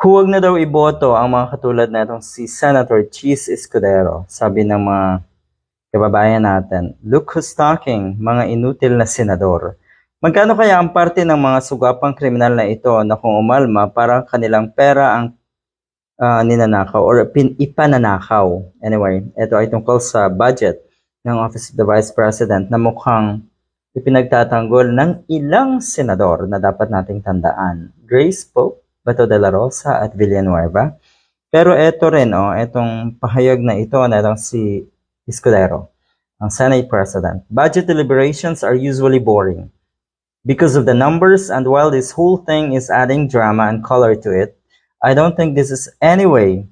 Huwag na daw iboto ang mga katulad na itong si Senator Cheese Escudero, sabi ng mga kababayan natin. Look who's talking, mga inutil na senador. Magkano kaya ang parte ng mga sugapang kriminal na ito na kung umalma para kanilang pera ang ah, ninanakaw or pin, ipananakaw. Anyway, ito ay tungkol sa budget ng Office of the Vice President na mukhang ipinagtatanggol ng ilang senador na dapat nating tandaan. Grace Pope, Bato de la Rosa at Villanueva. Pero ito rin, oh, itong pahayag na ito na itong si Escudero, ang Senate President. Budget deliberations are usually boring because of the numbers and while this whole thing is adding drama and color to it, I don't think this is anyway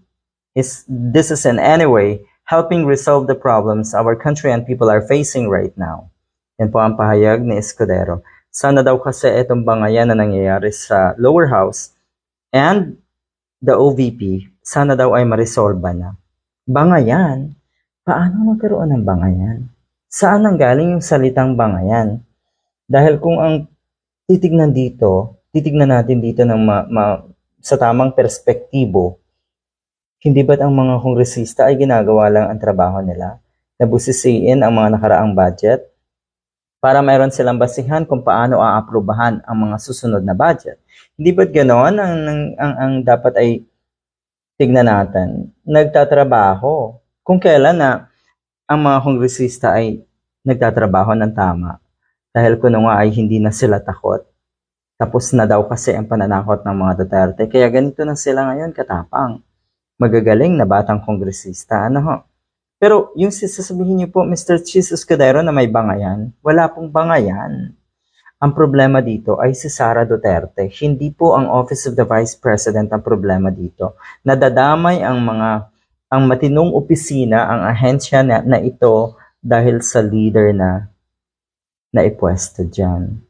is this is in any way helping resolve the problems our country and people are facing right now. Yan po ang pahayag ni Escudero. Sana daw kasi itong bangayan na nangyayari sa lower house and the OVP, sana daw ay marisolba na. Bangayan? Paano nagkaroon ng bangayan? Saan nang galing yung salitang bangayan? Dahil kung ang titignan dito, titignan natin dito ng ma- ma- sa tamang perspektibo, hindi ba't ang mga kongresista ay ginagawa lang ang trabaho nila? Nabusisiin ang mga nakaraang budget para mayroon silang basihan kung paano aaprubahan ang mga susunod na budget. Hindi ba't ganoon ang, ang, ang, ang dapat ay tignan natin? Nagtatrabaho. Kung kailan na ang mga kongresista ay nagtatrabaho ng tama. Dahil kuno nga ay hindi na sila takot. Tapos na daw kasi ang pananakot ng mga Duterte. Kaya ganito na sila ngayon katapang. Magagaling na batang kongresista. Ano ho? Pero yung sasabihin niyo po, Mr. Cheese Escudero na may bangayan, wala pong bangayan. Ang problema dito ay si Sara Duterte. Hindi po ang Office of the Vice President ang problema dito. Nadadamay ang mga ang matinong opisina, ang ahensya na, na ito dahil sa leader na naipwesto dyan.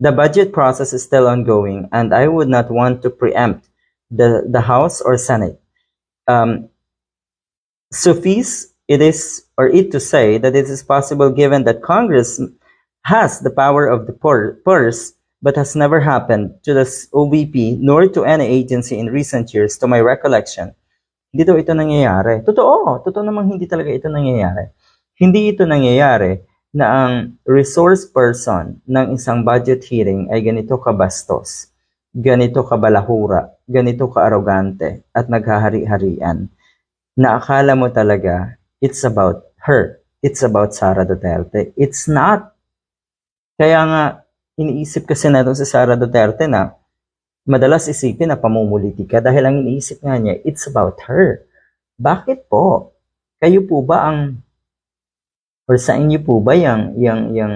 The budget process is still ongoing and I would not want to preempt the, the House or Senate. Um, suffice it is or it to say that it is possible given that Congress has the power of the pur- purse but has never happened to the OVP nor to any agency in recent years to my recollection. Hindi daw ito nangyayari. Totoo, totoo namang hindi talaga ito nangyayari. Hindi ito nangyayari na ang resource person ng isang budget hearing ay ganito kabastos, ganito kabalahura, ganito kaarogante at naghahari-harian na akala mo talaga it's about her. It's about Sara Duterte. It's not. Kaya nga, iniisip kasi natin si Sara Duterte na madalas isipin na pamumuliti ka dahil ang iniisip nga niya, it's about her. Bakit po? Kayo po ba ang or sa inyo po ba yung, yung, yung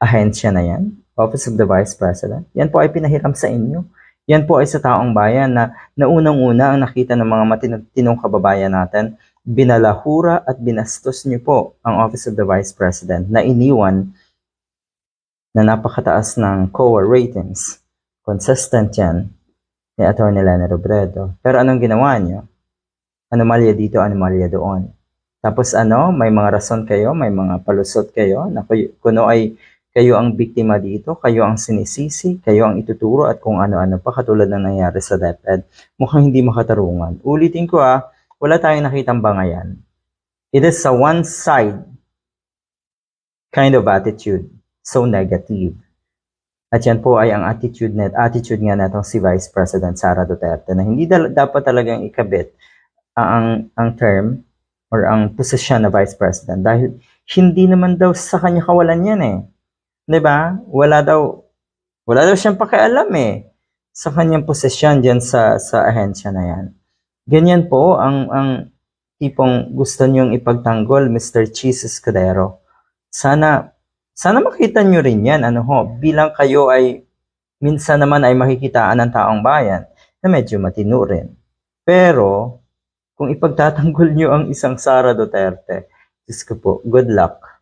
ahensya na yan? Office of the Vice President? Yan po ay pinahiram sa inyo. Yan po ay sa taong bayan na naunang-una ang nakita ng mga matinong kababayan natin, binalahura at binastos niyo po ang Office of the Vice President na iniwan na napakataas ng COA ratings. Consistent yan ni Atty. Lena Robredo. Pero anong ginawa niyo? Anomalya dito, anomalya doon. Tapos ano, may mga rason kayo, may mga palusot kayo na kuno ay kayo ang biktima dito, kayo ang sinisisi, kayo ang ituturo at kung ano-ano pa katulad ng nangyari sa DepEd. Mukhang hindi makatarungan. Ulitin ko ah, wala tayong nakitang bangayan. It is a one-side kind of attitude. So negative. At yan po ay ang attitude net, attitude nga natong si Vice President Sara Duterte na hindi dal- dapat talagang ikabit ang ang term or ang posisyon na Vice President dahil hindi naman daw sa kanya kawalan yan eh. 'Di ba? Wala daw wala daw siyang pakialam eh sa kanyang posisyon diyan sa sa ahensya na yan. Ganyan po ang ang tipong gusto niyong ipagtanggol Mr. Cheese Escudero. Sana sana makita niyo rin yan ano ho bilang kayo ay minsan naman ay makikitaan ng taong bayan na medyo matino rin. Pero kung ipagtatanggol niyo ang isang Sara Duterte, Diyos ko po, good luck.